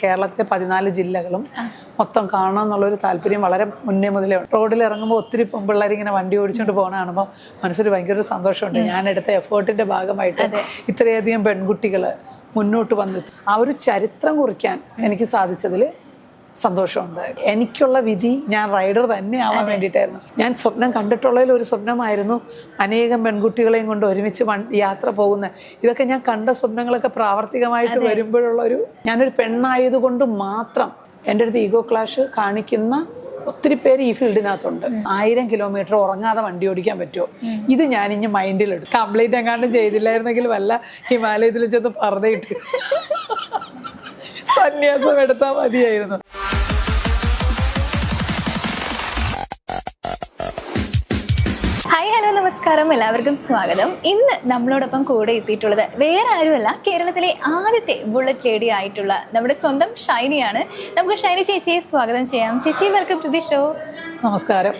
കേരളത്തിലെ പതിനാല് ജില്ലകളും മൊത്തം കാണണം എന്നുള്ളൊരു താല്പര്യം വളരെ മുന്നേ മുതലേ ഉണ്ട്. റോഡിൽ ഇറങ്ങുമ്പോൾ ഒത്തിരി പിള്ളേർ ഇങ്ങനെ വണ്ടി ഓടിച്ചുകൊണ്ട് പോകണ കാണുമ്പോൾ മനസ്സിൽ ഭയങ്കര ഒരു സന്തോഷമുണ്ട്. ഞാൻ എടുത്ത എഫേർട്ടിന്റെ ഭാഗമായിട്ട് ഇത്രയധികം പെൺകുട്ടികൾ മുന്നോട്ട് വന്നു ആ ഒരു ചരിത്രം കുറിക്കാൻ എനിക്ക് സാധിച്ചതിൽ സന്തോഷമുണ്ട്. എനിക്കുള്ള വിധി ഞാൻ റൈഡർ തന്നെ ആവാൻ വേണ്ടിയിട്ടായിരുന്നു. ഞാൻ സ്വപ്നം കണ്ടിട്ടുള്ളതിൽ ഒരു സ്വപ്നമായിരുന്നു. അനേകം പെൺകുട്ടികളെയും കൊണ്ട് ഒരുമിച്ച് യാത്ര പോകുന്ന. ഇതൊക്കെ ഞാൻ കണ്ട സ്വപ്നങ്ങളൊക്കെ പ്രാവർത്തികമായിട്ട് വരുമ്പോഴുള്ള ഒരു ഞാനൊരു പെണ്ണായതുകൊണ്ട് മാത്രം എന്റെ അടുത്ത് ഈഗോ ക്ലാഷ് കാണിക്കുന്ന ഒത്തിരി പേര് ഈ ഫീൽഡിനകത്തുണ്ട്. ആയിരം കിലോമീറ്റർ ഉറങ്ങാതെ വണ്ടി ഓടിക്കാൻ പറ്റുമോ? ഇത് ഞാൻ ഇനി മൈൻഡിലെടുത്തു. കംപ്ലീറ്റ് എങ്ങാണ്ടും ചെയ്തില്ലായിരുന്നെങ്കിൽ വല്ല ഹിമാലയത്തിൽ ചെന്ന് പറഞ്ഞിട്ട് സന്യാസം എടുത്താൽ മതിയായിരുന്നു. ഹായ് ഹലോ നമസ്കാരം. എല്ലാവർക്കും സ്വാഗതം. ഇന്ന് നമ്മളോടൊപ്പം കൂടെ എത്തിയിട്ടുള്ളത് വേറെ ആരുമല്ല കേരളത്തിലെ ആദ്യത്തെ ബുള്ളറ്റ് ലേഡി ആയിട്ടുള്ള നമ്മുടെ സ്വന്തം ഷൈനിയാണ്. നമുക്ക് ഷൈനി ചേച്ചിയെ സ്വാഗതം ചെയ്യാം. ചേച്ചി വെൽക്കം ടു ദി ഷോ നമസ്കാരം.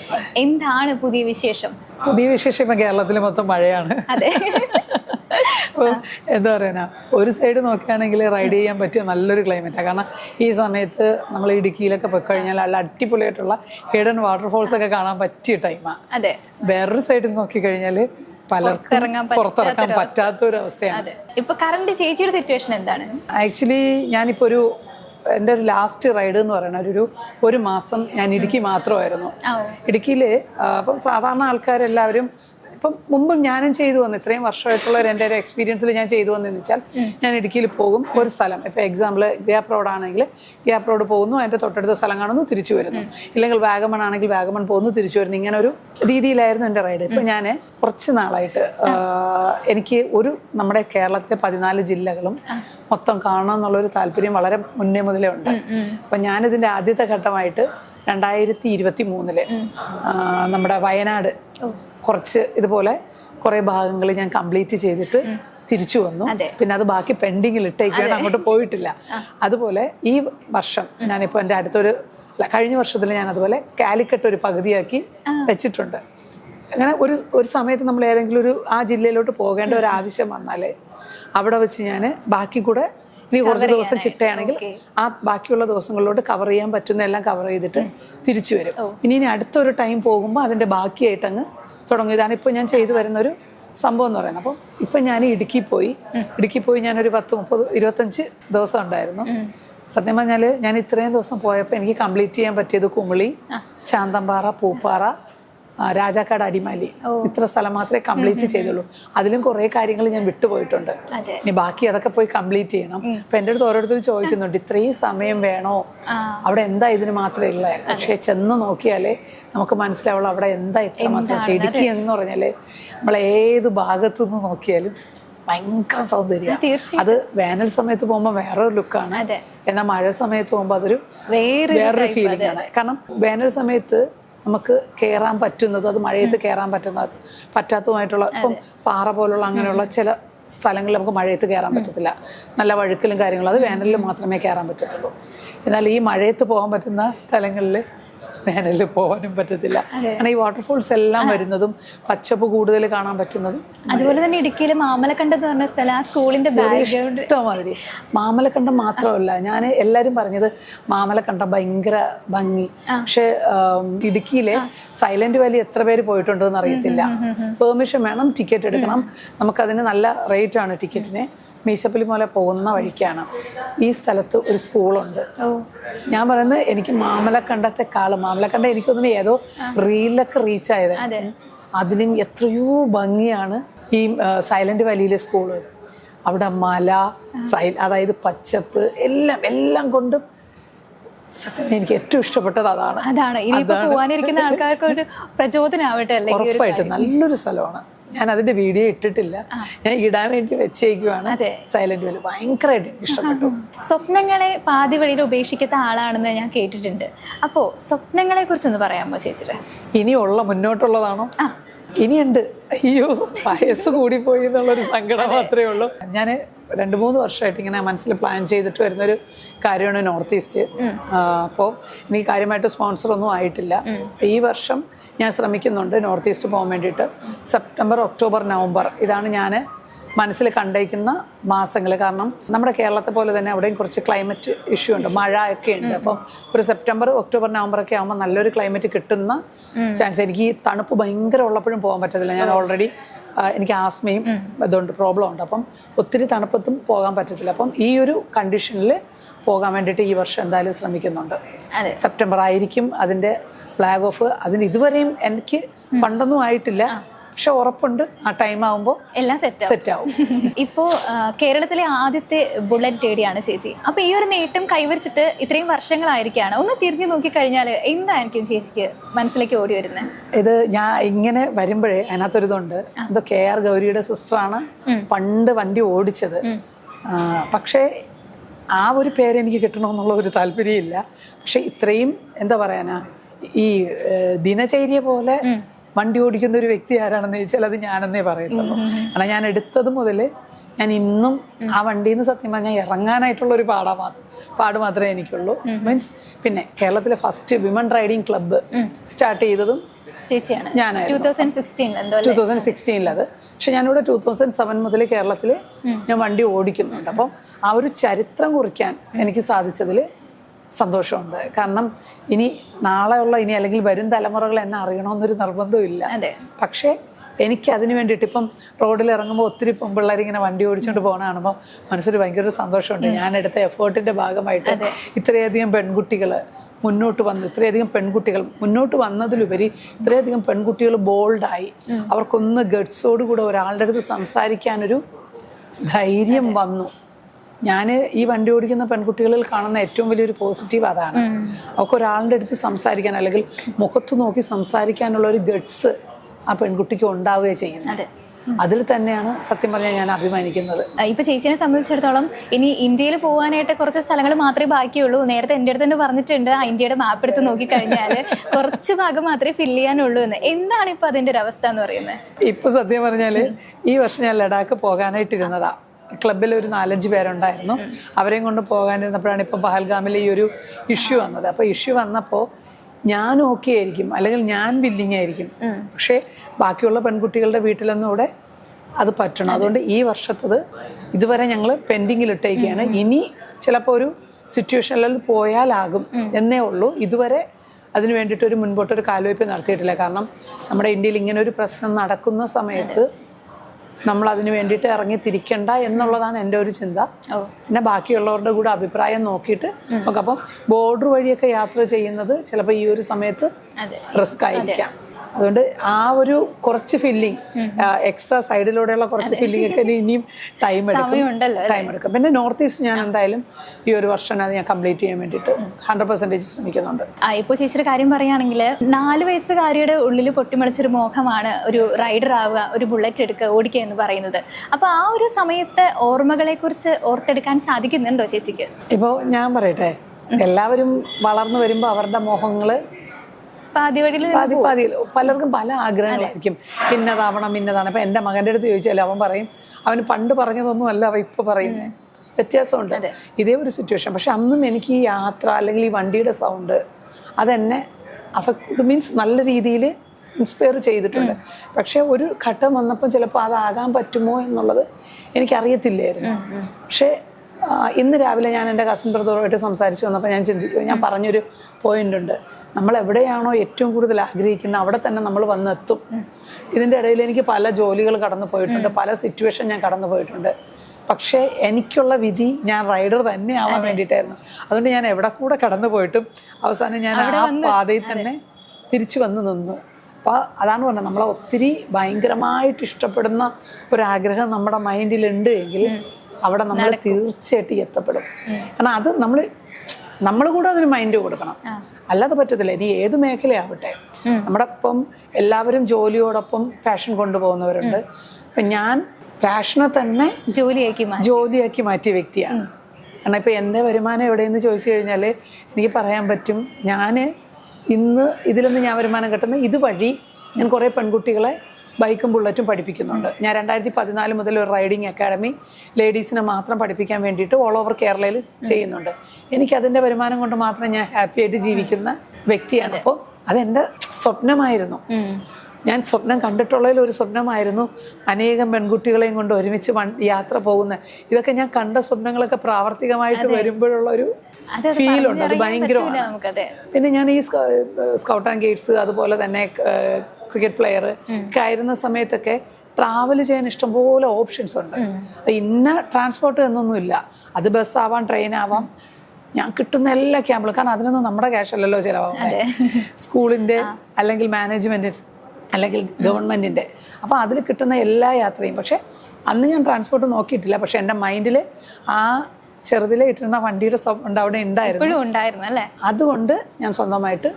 എന്താണ് പുതിയ വിശേഷം? പുതിയ വിശേഷം ഇപ്പം കേരളത്തിൽ മൊത്തം മഴയാണ്. അതെ. എന്താ പറയുക ഒരു സൈഡ് നോക്കുകയാണെങ്കിൽ റൈഡ് ചെയ്യാൻ പറ്റിയ നല്ലൊരു ക്ലൈമറ്റാണ് കാരണം ഈ സമയത്ത് നമ്മൾ ഇടുക്കിയിലൊക്കെ പോയി കഴിഞ്ഞാൽ നല്ല അടിപൊളിയായിട്ടുള്ള ഹിഡൻ വാട്ടർഫോൾസ് ഒക്കെ കാണാൻ പറ്റിയ ടൈമാണ് അതെ. വേറൊരു സൈഡിൽ നോക്കിക്കഴിഞ്ഞാൽ പലർക്കും പുറത്തിറക്കാൻ പറ്റാത്ത ഒരു അവസ്ഥയാണ്. അതെ. ഇപ്പൊ കറണ്ട് ചേച്ചിയുടെ സിറ്റുവേഷൻ എന്താണ്? ആക്ച്വലി ഞാനിപ്പോ ഒരു എന്റെ ഒരു ലാസ്റ്റ് റൈഡ് എന്ന് പറയുന്നത് ഒരു ഒരു മാസം ഞാൻ ഇടുക്കി മാത്രമായിരുന്നു. ഇടുക്കിയിൽ അപ്പം സാധാരണ ആൾക്കാരെല്ലാവരും ഇപ്പം മുമ്പും ഞാനും ചെയ്തു വന്നു. ഇത്രയും വർഷമായിട്ടുള്ള എന്റെ ഒരു എക്സ്പീരിയൻസിൽ ഞാൻ ചെയ്തു വന്നതെന്ന് വെച്ചാൽ ഞാൻ ഇടുക്കിയിൽ പോകും ഒരു സ്ഥലം. ഇപ്പം എക്സാമ്പിൾ ഗ്യാപ് റോഡ് ആണെങ്കിൽ ഗ്യാപ് റോഡ് പോകുന്നു അതിന്റെ തൊട്ടടുത്ത സ്ഥലം കാണുന്നു തിരിച്ചു വരുന്നു. ഇല്ലെങ്കിൽ വാഗമൺ ആണെങ്കിൽ വാഗമൺ പോകുന്നു തിരിച്ചു വരുന്നു. ഇങ്ങനെ ഒരു രീതിയിലായിരുന്നു എന്റെ റൈഡ് ഇപ്പം ഞാൻ കുറച്ച് നാളായിട്ട് എനിക്ക് ഒരു നമ്മുടെ കേരളത്തിലെ പതിനാല് ജില്ലകളും മൊത്തം കാണണം എന്നുള്ളൊരു താല്പര്യം വളരെ മുന്നേ മുതലേ ഉണ്ട്. അപ്പം ഞാനിതിന്റെ ആദ്യത്തെ ഘട്ടമായിട്ട് രണ്ടായിരത്തി ഇരുപത്തി മൂന്നിൽ നമ്മുടെ വയനാട് കുറച്ച് ഇതുപോലെ കുറേ ഭാഗങ്ങൾ ഞാൻ കംപ്ലീറ്റ് ചെയ്തിട്ട് തിരിച്ചു വന്നു. പിന്നെ അത് ബാക്കി പെൻഡിങ്ങിൽ ഇട്ടേക്കാണ് അങ്ങോട്ട് പോയിട്ടില്ല. അതുപോലെ ഈ വർഷം ഞാനിപ്പോൾ എന്റെ അടുത്തൊരു കഴിഞ്ഞ വർഷത്തിൽ ഞാൻ അതുപോലെ കാലിക്കറ്റ് ഒരു പകുതിയാക്കി വെച്ചിട്ടുണ്ട്. അങ്ങനെ ഒരു ഒരു സമയത്ത് നമ്മൾ ഏതെങ്കിലും ഒരു ആ ജില്ലയിലോട്ട് പോകേണ്ട ഒരു ആവശ്യം വന്നാൽ അവിടെ വെച്ച് ഞാൻ ബാക്കി കൂടെ ഇനി കുറച്ച് ദിവസം കിട്ടുകയാണെങ്കിൽ ആ ബാക്കിയുള്ള ദിവസങ്ങളിലോട്ട് കവർ ചെയ്യാൻ പറ്റുന്ന എല്ലാം കവർ ചെയ്തിട്ട് തിരിച്ചു വരും. ഇനി ഇനി അടുത്തൊരു ടൈം പോകുമ്പോൾ അതിന്റെ ബാക്കിയായിട്ട് അങ്ങ് തുടങ്ങും. ഇതാണ് ഇപ്പോൾ ഞാൻ ചെയ്തു വരുന്നൊരു സംഭവം എന്ന് പറയുന്നത്. അപ്പോൾ ഇപ്പം ഞാൻ ഇടുക്കി പോയി. ഇടുക്കി പോയി ഞാനൊരു പത്ത് മുപ്പത് ഇരുപത്തഞ്ച് ദിവസം ഉണ്ടായിരുന്നു. സത്യം പറഞ്ഞാൽ ഞാൻ ഇത്രയും ദിവസം പോയപ്പോൾ എനിക്ക് കംപ്ലീറ്റ് ചെയ്യാൻ പറ്റിയത് കുമിളി ശാന്തമ്പാറ പൂപ്പാറ രാജാക്കാട് അടിമാലി. ഇത്ര സ്ഥലം മാത്രമേ കംപ്ലീറ്റ് ചെയ്തുള്ളൂ. അതിലും കുറേ കാര്യങ്ങൾ ഞാൻ വിട്ടുപോയിട്ടുണ്ട് ഇനി ബാക്കി അതൊക്കെ പോയി കംപ്ലീറ്റ് ചെയ്യണം. അപ്പൊ എന്റെ അടുത്ത് ഓരോരുത്തരും ചോദിക്കുന്നുണ്ട് ഇത്രയും സമയം വേണോ? അവിടെ എന്താ ഇതിന് മാത്രമേ ഉള്ളേ? പക്ഷെ ചെന്ന് നോക്കിയാലേ നമുക്ക് മനസ്സിലാവുള്ളൂ അവിടെ എന്താ ഇത്ര മാത്രം ചെടിക്ക് എന്ന് പറഞ്ഞാൽ നമ്മൾ ഏത് ഭാഗത്തു നിന്ന് നോക്കിയാലും ഭയങ്കര സൗന്ദര്യം. അത് വേനൽ സമയത്ത് പോകുമ്പോൾ വേറൊരു ലുക്കാണ് എന്നാൽ മഴ സമയത്ത് പോകുമ്പോൾ അതൊരു വേറെ വേറൊരു ഫീലിംഗ് ആണ്. കാരണം വേനൽ സമയത്ത് നമുക്ക് കയറാൻ പറ്റുന്നത് അത് മഴയത്ത് കയറാൻ പറ്റുന്ന പറ്റാത്തതുമായിട്ടുള്ള ഇപ്പം പാറ പോലുള്ള അങ്ങനെയുള്ള ചില സ്ഥലങ്ങളിൽ നമുക്ക് മഴയത്ത് കയറാൻ പറ്റത്തില്ല. നല്ല വഴുക്കലും കാര്യങ്ങളും അത് വേനലിൽ മാത്രമേ കയറാൻ പറ്റത്തുള്ളൂ. എന്നാൽ ഈ മഴയത്ത് പോകാൻ പറ്റുന്ന സ്ഥലങ്ങളിൽ വേനലിൽ പോകാനും പറ്റത്തില്ല. കാരണം ഈ വാട്ടർഫോൾസ് എല്ലാം വരുന്നതും പച്ചപ്പ് കൂടുതൽ കാണാൻ പറ്റുന്നതും അതുപോലെ തന്നെ ഇടുക്കിയിൽ മാമലക്കണ്ടം എന്ന് പറഞ്ഞ സ്ഥലം ആ സ്കൂളിന്റെ ഇഷ്ടമാതിരി. മാമലക്കണ്ടം മാത്രമല്ല ഞാൻ എല്ലാരും പറഞ്ഞത് മാമലക്കണ്ടം ഭയങ്കര ഭംഗി. പക്ഷെ ഇടുക്കിയിലെ സൈലന്റ് വാലി എത്ര പേര് പോയിട്ടുണ്ടോ എന്ന് അറിയത്തില്ല. പെർമിഷൻ വേണം ടിക്കറ്റ് എടുക്കണം. നമുക്കതിന് നല്ല റേറ്റ് ആണ് ടിക്കറ്റിന്. മീശപ്പലി പോകുന്ന വഴിക്കാണ്. ഈ സ്ഥലത്ത് ഒരു സ്കൂളുണ്ട്. ഞാൻ പറയുന്നത് എനിക്ക് മാമലക്കണ്ടത്തെക്കാളും മാമലക്കണ്ട എനിക്ക് തോന്നുന്നു ഏതോ റീലൊക്കെ റീച്ച് ആയത്. അതിലും എത്രയോ ഭംഗിയാണ് ഈ സൈലന്റ് വാലിയിലെ സ്കൂൾ. അവിടെ മല സൈ അതായത് പച്ചപ്പ് എല്ലാം എല്ലാം കൊണ്ടും സത്യം എനിക്ക് ഏറ്റവും ഇഷ്ടപ്പെട്ടത് അതാണ്. അതാണ്. ഇനിയിപ്പോ പോവാനിരിക്കുന്ന ആൾക്കാർക്ക് ഒരു പ്രചോദനമാവട്ടെ അല്ലെങ്കിൽ ഉറപ്പായിട്ടും നല്ലൊരു സ്ഥലമാണ്. ഞാൻ അതിന്റെ വീഡിയോ ഇട്ടിട്ടില്ല. ഞാൻ ഇടാൻ വേണ്ടി വെച്ചേക്കുവാണ്. സൈലന്റ് വാലി ഭയങ്കരമായിട്ട് എനിക്ക് ഇഷ്ടപ്പെട്ടു. സ്വപ്നങ്ങളെ പാതി വഴിയിൽ ഉപേക്ഷിക്കാത്ത ആളാണെന്ന് ഞാൻ കേട്ടിട്ടുണ്ട്. അപ്പോ സ്വപ്നങ്ങളെ കുറിച്ചൊന്ന് പറയാമോ ചേച്ചിട്ട് ഇനിയുള്ള മുന്നോട്ടുള്ളതാണോ? ഇനിയുണ്ട്. അയ്യോ വയസ്സ് കൂടിപ്പോയി എന്നുള്ളൊരു സങ്കടം മാത്രമേ ഉള്ളൂ. ഞാൻ രണ്ട് മൂന്ന് വർഷമായിട്ട് ഇങ്ങനെ മനസ്സിൽ പ്ലാൻ ചെയ്തിട്ട് വരുന്നൊരു കാര്യമാണ് നോർത്ത് ഈസ്റ്റ് അപ്പോൾ എനിക്ക് കാര്യമായിട്ട് സ്പോൺസർ ഒന്നും ആയിട്ടില്ല. ഈ വർഷം ഞാൻ ശ്രമിക്കുന്നുണ്ട് നോർത്ത് ഈസ്റ്റ് പോകാൻ വേണ്ടിയിട്ട്. സെപ്റ്റംബർ ഒക്ടോബർ നവംബർ ഇതാണ് ഞാൻ മനസ്സിൽ കണ്ടേക്കുന്ന മാസങ്ങൾ. കാരണം നമ്മുടെ കേരളത്തെ പോലെ തന്നെ അവിടെയും കുറച്ച് ക്ലൈമറ്റ് ഇഷ്യൂ ഉണ്ട് മഴ ഒക്കെ ഉണ്ട്. അപ്പം ഒരു സെപ്റ്റംബർ ഒക്ടോബർ നവംബർ ഒക്കെ ആകുമ്പോൾ നല്ലൊരു ക്ലൈമറ്റ് കിട്ടുന്ന ചാൻസ്. എനിക്ക് ഈ തണുപ്പ് ഭയങ്കര ഉള്ളപ്പോഴും പോകാൻ പറ്റത്തില്ല. ഞാൻ ഓൾറെഡി എനിക്ക് ആസ്മയും ഇതുണ്ട് പ്രോബ്ലം ഉണ്ട് അപ്പം ഒത്തിരി തണുപ്പത്തും പോകാൻ പറ്റത്തില്ല. അപ്പം ഈ ഒരു കണ്ടീഷനിൽ പോകാൻ വേണ്ടിയിട്ട് ഈ വർഷം എന്തായാലും ശ്രമിക്കുന്നുണ്ട്. സെപ്റ്റംബർ ആയിരിക്കും അതിന്റെ ഫ്ലാഗ് ഓഫ് അതിന് ഇതുവരെയും എനിക്ക് പണ്ടൊന്നും ആയിട്ടില്ല. പക്ഷെ ഉറപ്പുണ്ട്. ആ ടൈം ആവുമ്പോ എല്ലാം സെറ്റ് സെറ്റ് ആവും. ഇപ്പോ കേരളത്തിലെ ആദ്യത്തെ ബുള്ളറ്റ് ജേഡിയാണ് ചേച്ചി. അപ്പൊ ഈ ഒരു നേട്ടം കൈവരിച്ചിട്ട് ഇത്രയും വർഷങ്ങളായിരിക്കാണ്. ഒന്ന് തിരിഞ്ഞു നോക്കി കഴിഞ്ഞാൽ എന്തായിരിക്കും ചേച്ചിക്ക് മനസ്സിലേക്ക് ഓടി വരുന്നത് ഇത് ഞാൻ ഇങ്ങനെ വരുമ്പോഴേ അതിനകത്തൊരിതുണ്ട് എന്തോ കെ ആർ ഗൗരിയുടെ സിസ്റ്ററാണ് പണ്ട് വണ്ടി ഓടിച്ചത്. പക്ഷേ ആ ഒരു പേര് എനിക്ക് കിട്ടണമെന്നുള്ള ഒരു താല്പര്യമില്ല. പക്ഷെ ഇത്രയും എന്താ പറയാനാ ഈ ദിനചര്യ പോലെ വണ്ടി ഓടിക്കുന്ന ഒരു വ്യക്തി ആരാണെന്ന് ചോദിച്ചാൽ അത് ഞാനെന്നേ പറയത്തുള്ളൂ. കാരണം ഞാൻ എടുത്തത് മുതൽ ഞാൻ ഇന്നും ആ വണ്ടിയിൽ നിന്ന് സത്യം പറഞ്ഞാൽ ഇറങ്ങാനായിട്ടുള്ള ഒരു പാടാ പാട് മാത്രമേ എനിക്കുള്ളൂ. മീൻസ് പിന്നെ കേരളത്തിലെ first women riding club start ചെയ്തതും ചേച്ചിയാണ്. ടൂ തൗസൻഡ് സിക്സ്റ്റീനിലത് പക്ഷെ ഞാനിവിടെ ടൂ തൗസൻഡ് സെവൻ മുതൽ കേരളത്തിൽ ഞാൻ വണ്ടി ഓടിക്കുന്നുണ്ട്. അപ്പം ആ ഒരു ചരിത്രം കുറിക്കാൻ എനിക്ക് സാധിച്ചതിൽ സന്തോഷമുണ്ട്. കാരണം ഇനി നാളെയുള്ള ഇനി അല്ലെങ്കിൽ വരും തലമുറകൾ എന്നെ അറിയണമെന്നൊരു നിർബന്ധമില്ല പക്ഷേ എനിക്ക് അതിന് വേണ്ടിയിട്ട് ഇപ്പം റോഡിൽ ഇറങ്ങുമ്പോൾ ഒത്തിരി പിള്ളേർ ഇങ്ങനെ വണ്ടി ഓടിച്ചുകൊണ്ട് പോകുന്ന കാണുമ്പോൾ മനസ്സിൽ ഭയങ്കര ഒരു സന്തോഷമുണ്ട്. ഞാൻ എടുത്ത എഫേർട്ടിന്റെ ഭാഗമായിട്ട് ഇത്രയധികം പെൺകുട്ടികൾ മുന്നോട്ട് വന്നു ഇത്രയധികം പെൺകുട്ടികൾ മുന്നോട്ട് വന്നതിലുപരി ഇത്രയധികം പെൺകുട്ടികൾ ബോൾഡായി. അവർക്കൊന്ന് ഗഡ്സോടുകൂടെ ഒരാളുടെ അടുത്ത് സംസാരിക്കാനൊരു ധൈര്യം വന്നു. ഞാൻ ഈ വണ്ടി ഓടിക്കുന്ന പെൺകുട്ടികളിൽ കാണുന്ന ഏറ്റവും വലിയൊരു പോസിറ്റീവ് അതാണ്. അവർക്ക് ഒരാളുടെ അടുത്ത് സംസാരിക്കാൻ അല്ലെങ്കിൽ മുഖത്ത് നോക്കി സംസാരിക്കാനുള്ള ഒരു ഗഡ്സ് ആ പെൺകുട്ടിക്ക് ഉണ്ടാവുകയാണ് ചെയ്യുന്നത്. അതെ. അതിൽ തന്നെയാണ് സത്യം പറഞ്ഞാൽ ഞാൻ അഭിമാനിക്കുന്നത്. ഇപ്പൊ ചേച്ചിനെ സംബന്ധിച്ചിടത്തോളം ഇനി ഇന്ത്യയിൽ പോകാനായിട്ട് കുറച്ച് സ്ഥലങ്ങൾ മാത്രമേ ബാക്കിയുള്ളൂ. നേരത്തെ എന്റെ അടുത്ത് തന്നെ പറഞ്ഞിട്ടുണ്ട് ആ ഇന്ത്യയുടെ മാപ്പ് എടുത്ത് നോക്കി കഴിഞ്ഞാൽ കുറച്ച് ഭാഗം മാത്രമേ ഫില്ല് ചെയ്യാനുള്ളൂ എന്ന്. എന്താണ് ഇപ്പൊ അതിന്റെ ഒരു അവസ്ഥ എന്ന് പറയുന്നത്? ഇപ്പൊ സത്യം പറഞ്ഞാൽ ഈ വർഷം ഞാൻ ലഡാക്ക് പോകാനായിട്ടിരുന്നതാ. ക്ലബിൽ ഒരു നാലഞ്ച് പേരുണ്ടായിരുന്നു. അവരെയും കൊണ്ട് പോകാനിരുന്നപ്പോഴാണ് ഇപ്പോൾ പഹൽഗാമിൽ ഈ ഒരു ഇഷ്യൂ വന്നത്. അപ്പോൾ ഇഷ്യൂ വന്നപ്പോൾ ഞാൻ ഓക്കെ ആയിരിക്കും. അല്ലെങ്കിൽ ഞാൻ ബില്ലിങ് ആയിരിക്കും. പക്ഷേ ബാക്കിയുള്ള പെൺകുട്ടികളുടെ വീട്ടിലൊന്നും ഇവിടെ അത് പറ്റണം. അതുകൊണ്ട് ഈ വർഷത്തത് ഇതുവരെ ഞങ്ങൾ പെൻഡിങ്ങിൽ ഇട്ടേക്കുകയാണ് ഇനി ചിലപ്പോൾ ഒരു സിറ്റുവേഷനിൽ പോയാലാകും എന്നേ ഉള്ളൂ. ഇതുവരെ അതിന് വേണ്ടിയിട്ട് ഒരു മുൻപോട്ടൊരു കാലുവയ്പ് നടത്തിയിട്ടില്ല. കാരണം നമ്മുടെ ഇന്ത്യയിൽ ഇങ്ങനെ ഒരു പ്രശ്നം നടക്കുന്ന സമയത്ത് നമ്മൾ അതിന് വേണ്ടിയിട്ട് ഇറങ്ങി തിരിക്കണ്ട എന്നുള്ളതാണ് എന്റെ ഒരു ചിന്ത. പിന്നെ ബാക്കിയുള്ളവരുടെ കൂടെ അഭിപ്രായം നോക്കിയിട്ട് നമുക്ക് അപ്പം ബോർഡർ വഴിയൊക്കെ യാത്ര ചെയ്യുന്നത് ചിലപ്പോൾ ഈ ഒരു സമയത്ത് റിസ്ക് ആയിരിക്കാം അതുകൊണ്ട് ആ ഒരു കുറച്ച് ഫില്ലിങ് എക്സ്ട്രാ സൈഡിലൂടെയുള്ള കുറച്ച് ഫില്ലിംഗ് ഒക്കെ ഇനി ഇനിയും ടൈം എടുക്കും. ടൈം എടുക്കും. പിന്നെ നോർത്ത് ഈസ്റ്റ് ഞാൻ എന്തായാലും ഈ ഒരു വർഷം അത് ഞാൻ കംപ്ലീറ്റ് ചെയ്യാൻ വേണ്ടിയിട്ട് ഹൺഡ്രഡ് പെർസെന്റേജ് ശ്രമിക്കുന്നുണ്ട്. ആ ഇപ്പോൾ ചേച്ചിയുടെ കാര്യം പറയുകയാണെങ്കിൽ നാല് വയസ്സുകാരിയുടെ ഉള്ളിൽ പൊട്ടിമുളച്ചൊരു മോഹമാണ് ഒരു റൈഡർ ആവുക ഒരു ബുള്ളറ്റ് എടുക്കുക ഓടിക്കുക എന്ന് പറയുന്നത്. അപ്പോൾ ആ ഒരു സമയത്തെ ഓർമ്മകളെ കുറിച്ച് ഓർത്തെടുക്കാൻ സാധിക്കുന്നുണ്ടോ ചേച്ചിക്ക്? ഇപ്പോൾ ഞാൻ പറയട്ടെ എല്ലാവരും വളർന്നു വരുമ്പോൾ അവരുടെ മോഹങ്ങൾ പാതി പലർക്കും പല ആഗ്രഹങ്ങളായിരിക്കും. ഇന്നതാവണം ഇന്നതാണ്. ഇപ്പം എന്റെ മകന്റെ അടുത്ത് ചോദിച്ചാൽ അവൻ പറയും അവന് പണ്ട് പറഞ്ഞതൊന്നും അല്ല അവ ഇപ്പോൾ പറയുന്നത് വ്യത്യാസമുണ്ട്. ഇതേ ഒരു സിറ്റുവേഷൻ പക്ഷെ അന്നും എനിക്ക് ഈ യാത്ര അല്ലെങ്കിൽ ഈ വണ്ടിയുടെ സൗണ്ട് അതെന്നെ അഫക്ട് മീൻസ് നല്ല രീതിയിൽ ഇൻസ്പയർ ചെയ്തിട്ടുണ്ട്. പക്ഷെ ഒരു ഘട്ടം വന്നപ്പോൾ ചിലപ്പോൾ അതാകാൻ പറ്റുമോ എന്നുള്ളത് എനിക്കറിയത്തില്ലായിരുന്നു. പക്ഷേ ഇന്ന് രാവിലെ ഞാൻ എന്റെ കസിൻ ബ്രദറുമായിട്ട് സംസാരിച്ചു വന്നപ്പോൾ ഞാൻ ചിന്തിക്കും ഞാൻ പറഞ്ഞൊരു പോയിന്റ് ഉണ്ട്. നമ്മൾ എവിടെയാണോ ഏറ്റവും കൂടുതൽ ആഗ്രഹിക്കുന്നത് അവിടെ തന്നെ നമ്മൾ വന്നെത്തും. ഇതിന്റെ ഇടയിൽ എനിക്ക് പല ജോലികൾ കടന്നു പോയിട്ടുണ്ട് പല സിറ്റുവേഷൻ ഞാൻ കടന്നു പോയിട്ടുണ്ട്. പക്ഷേ എനിക്കുള്ള വിധി ഞാൻ റൈഡർ തന്നെ ആവാൻ വേണ്ടിയിട്ടായിരുന്നു. അതുകൊണ്ട് ഞാൻ എവിടെ കൂടെ കടന്നു പോയിട്ടും അവസാനം ഞാൻ ആ പാതയിൽ തന്നെ തിരിച്ചു വന്ന് നിന്നു. അപ്പോൾ അതാണ് പറഞ്ഞത് നമ്മളെ ഒത്തിരി ഭയങ്കരമായിട്ട് ഇഷ്ടപ്പെടുന്ന ഒരാഗ്രഹം നമ്മുടെ മൈൻഡിലുണ്ട് എങ്കിൽ അവിടെ നമ്മൾ തീർച്ചയായിട്ടും എത്തപ്പെടും. കാരണം അത് നമ്മൾ നമ്മൾ കൂടെ അതിന് മൈൻഡ് കൊടുക്കണം. അല്ലാതെ പറ്റത്തില്ല. ഇനി ഏത് മേഖലയാവട്ടെ. നമ്മുടെ ഒപ്പം എല്ലാവരും ജോലിയോടൊപ്പം പാഷൻ കൊണ്ടുപോകുന്നവരുണ്ട്. അപ്പം ഞാൻ പാഷനെ തന്നെ ജോലിയാക്കി ജോലിയാക്കി മാറ്റിയ വ്യക്തിയാണ്. കാരണം ഇപ്പം എന്റെ വരുമാനം എവിടെയെന്ന് ചോദിച്ചു കഴിഞ്ഞാൽ എനിക്ക് പറയാൻ പറ്റും ഞാൻ ഇന്ന് ഇതിൽ നിന്ന് ഞാൻ വരുമാനം കിട്ടുന്ന ഇതുവഴി ഞാൻ കുറേ പെൺകുട്ടികളെ ബൈക്കും ബുള്ളറ്റും പഠിപ്പിക്കുന്നുണ്ട്. ഞാൻ രണ്ടായിരത്തി പതിനാല് മുതൽ ഒരു റൈഡിങ് അക്കാഡമി ലേഡീസിനെ മാത്രം പഠിപ്പിക്കാൻ വേണ്ടിയിട്ട് ഓൾ ഓവർ കേരളയിൽ ചെയ്യുന്നുണ്ട്. എനിക്ക് അതിന്റെ വരുമാനം കൊണ്ട് മാത്രം ഞാൻ ഹാപ്പി ആയിട്ട് ജീവിക്കുന്ന വ്യക്തിയാണ്. അപ്പോൾ അതെന്റെ സ്വപ്നമായിരുന്നു. ഞാൻ സ്വപ്നം കണ്ടിട്ടുള്ളതിൽ ഒരു സ്വപ്നമായിരുന്നു അനേകം പെൺകുട്ടികളെയും കൊണ്ട് ഒരുമിച്ച് വൺ- യാത്ര പോകുന്ന. ഇതൊക്കെ ഞാൻ കണ്ട സ്വപ്നങ്ങളൊക്കെ പ്രാവർത്തികമായിട്ട് വരുമ്പോഴുള്ള ഒരു ഫീലുണ്ട് അത് ഭയങ്കരമാണ്. പിന്നെ ഞാൻ ഈ സ്കൗട്ട് ആൻഡ് ഗേറ്റ്സ് അതുപോലെ തന്നെ ക്രിക്കറ്റ് പ്ലെയർ ഒക്കെ ആയിരുന്ന സമയത്തൊക്കെ ട്രാവൽ ചെയ്യാൻ ഇഷ്ടംപോലെ ഓപ്ഷൻസ് ഉണ്ട്. ഇന്ന ട്രാൻസ്പോർട്ട് എന്നൊന്നുമില്ല. അത് ബസ്സാവാം ട്രെയിൻ ആവാം. ഞാൻ കിട്ടുന്ന എല്ലാ ക്യാമ്പിലും കാരണം അതിനൊന്നും നമ്മുടെ ക്യാഷ് അല്ലല്ലോ ചിലവാകുന്നത് സ്കൂളിന്റെ അല്ലെങ്കിൽ മാനേജ്മെന്റ് അല്ലെങ്കിൽ ഗവൺമെന്റിന്റെ അപ്പോൾ അതിൽ കിട്ടുന്ന എല്ലാ യാത്രയും. പക്ഷേ അന്ന് ഞാൻ ട്രാൻസ്പോർട്ട് നോക്കിയിട്ടില്ല. പക്ഷേ എന്റെ മൈൻഡിൽ ആ ചെറുതിലെ ഇട്ടിരുന്ന വണ്ടിയുടെ സൗണ്ട് അവിടെ ഉണ്ടായിരുന്നു. അതുകൊണ്ട് ഞാൻ സ്വന്തമായിട്ട്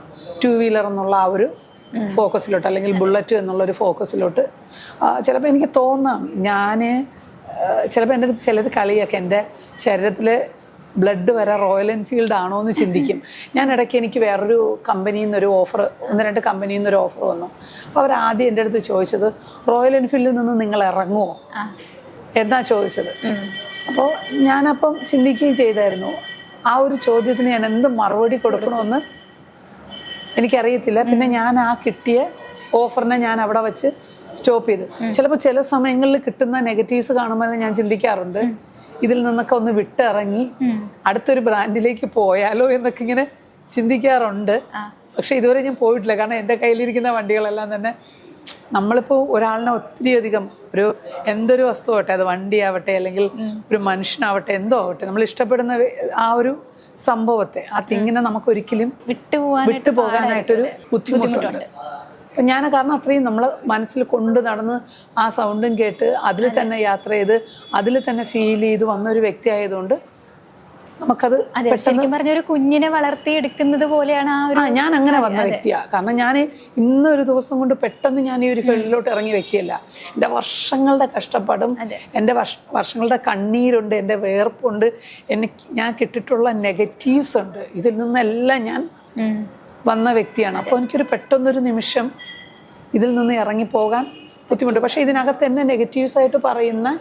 ടു വീലർ എന്നുള്ള ആ ഒരു ഫോക്കസിലോട്ട് അല്ലെങ്കിൽ ബുള്ളറ്റ് എന്നുള്ള ഒരു ഫോക്കസിലോട്ട് ചിലപ്പോൾ എനിക്ക് തോന്നാം ഞാൻ ചിലപ്പോൾ എന്റെ അടുത്ത് ചിലർ കളിയൊക്കെ എന്റെ ശരീരത്തിൽ ബ്ലഡ് വരെ റോയൽ എൻഫീൽഡ് ആണോ എന്ന് ചിന്തിക്കും. ഞാൻ ഇടയ്ക്ക് എനിക്ക് വേറൊരു കമ്പനിയിൽ നിന്നൊരു ഓഫർ ഒന്ന് രണ്ട് കമ്പനിയിൽ നിന്നൊരു ഓഫർ വന്നു. അപ്പോൾ അവർ ആദ്യം എന്റെ അടുത്ത് ചോദിച്ചത് റോയൽ എൻഫീൽഡിൽ നിന്ന് നിങ്ങൾ ഇറങ്ങുമോ എന്നാ ചോദിച്ചത്. അപ്പോൾ ഞാനപ്പം ചിന്തിക്കുകയും ചെയ്തായിരുന്നു ആ ഒരു ചോദ്യത്തിന് ഞാൻ എന്ത് മറുപടി കൊടുക്കണമെന്ന് എനിക്കറിയത്തില്ല. പിന്നെ ഞാൻ ആ കിട്ടിയ ഓഫറിനെ ഞാൻ അവിടെ വെച്ച് സ്റ്റോപ്പ് ചെയ്ത്. ചിലപ്പോൾ ചില സമയങ്ങളിൽ കിട്ടുന്ന നെഗറ്റീവ്സ് കാണുമ്പോൾ ഞാൻ ചിന്തിക്കാറുണ്ട്. ഇതിൽ നിന്നൊക്കെ ഒന്ന് വിട്ടിറങ്ങി അടുത്തൊരു ബ്രാൻഡിലേക്ക് പോയാലോ എന്നൊക്കെ ഇങ്ങനെ ചിന്തിക്കാറുണ്ട്. പക്ഷെ ഇതുവരെ ഞാൻ പോയിട്ടില്ല. കാരണം എന്റെ കയ്യിലിരിക്കുന്ന വണ്ടികളെല്ലാം തന്നെ നമ്മളിപ്പോൾ ഒരാളിനെ ഒത്തിരി അധികം ഒരു എന്തൊരു വസ്തു ആവട്ടെ അത് വണ്ടിയാവട്ടെ അല്ലെങ്കിൽ ഒരു മനുഷ്യനാവട്ടെ എന്തോ ആവട്ടെ നമ്മൾ ഇഷ്ടപ്പെടുന്ന ആ ഒരു സംഭവത്തെ ആ തിങ്ങിനെ നമുക്ക് ഒരിക്കലും വിട്ടുപോകാൻ വിട്ടു പോകാനായിട്ടൊരു ബുദ്ധിമുട്ടുണ്ട്. അപ്പം ഞാൻ കാരണം അത്രയും നമ്മൾ മനസ്സിൽ കൊണ്ട് നടന്ന് ആ സൗണ്ടും കേട്ട് അതിൽ തന്നെ യാത്ര ചെയ്ത് അതിൽ തന്നെ ഫീൽ ചെയ്ത് വന്ന ഒരു വ്യക്തി ആയതുകൊണ്ട് നമുക്കത് പറഞ്ഞൊരു ശരിക്കും പറഞ്ഞ ഒരു കുഞ്ഞിനെ വളർത്തി എടുക്കുന്നത് പോലെയാണ് ആ ഒരു ഞാൻ അങ്ങനെ വന്ന വ്യക്തിയാണ് കാരണം ഞാൻ ഇന്നൊരു ദിവസം കൊണ്ട് പെട്ടെന്ന് ഞാൻ ഈ ഒരു ഫീൽഡിലോട്ട് ഇറങ്ങിയ വ്യക്തിയല്ല. എന്റെ വർഷങ്ങളുടെ കഷ്ടപ്പാടും എന്റെ വർഷ- വർഷങ്ങളുടെ കണ്ണീരുണ്ട് എന്റെ വേർപ്പുണ്ട് എനിക്ക് ഞാൻ കിട്ടിയിട്ടുള്ള നെഗറ്റീവ്സ് ഉണ്ട്. ഇതിൽ നിന്നെല്ലാം ഞാൻ വന്ന വ്യക്തിയാണ്. അപ്പോൾ എനിക്കൊരു പെട്ടെന്നൊരു നിമിഷം ഇതിൽ നിന്ന് ഇറങ്ങിപ്പോകാൻ ബുദ്ധിമുട്ട്. പക്ഷേ ഇതിനകത്ത് എന്നെ നെഗറ്റീവ്സ് ആയിട്ട് പറയുന്ന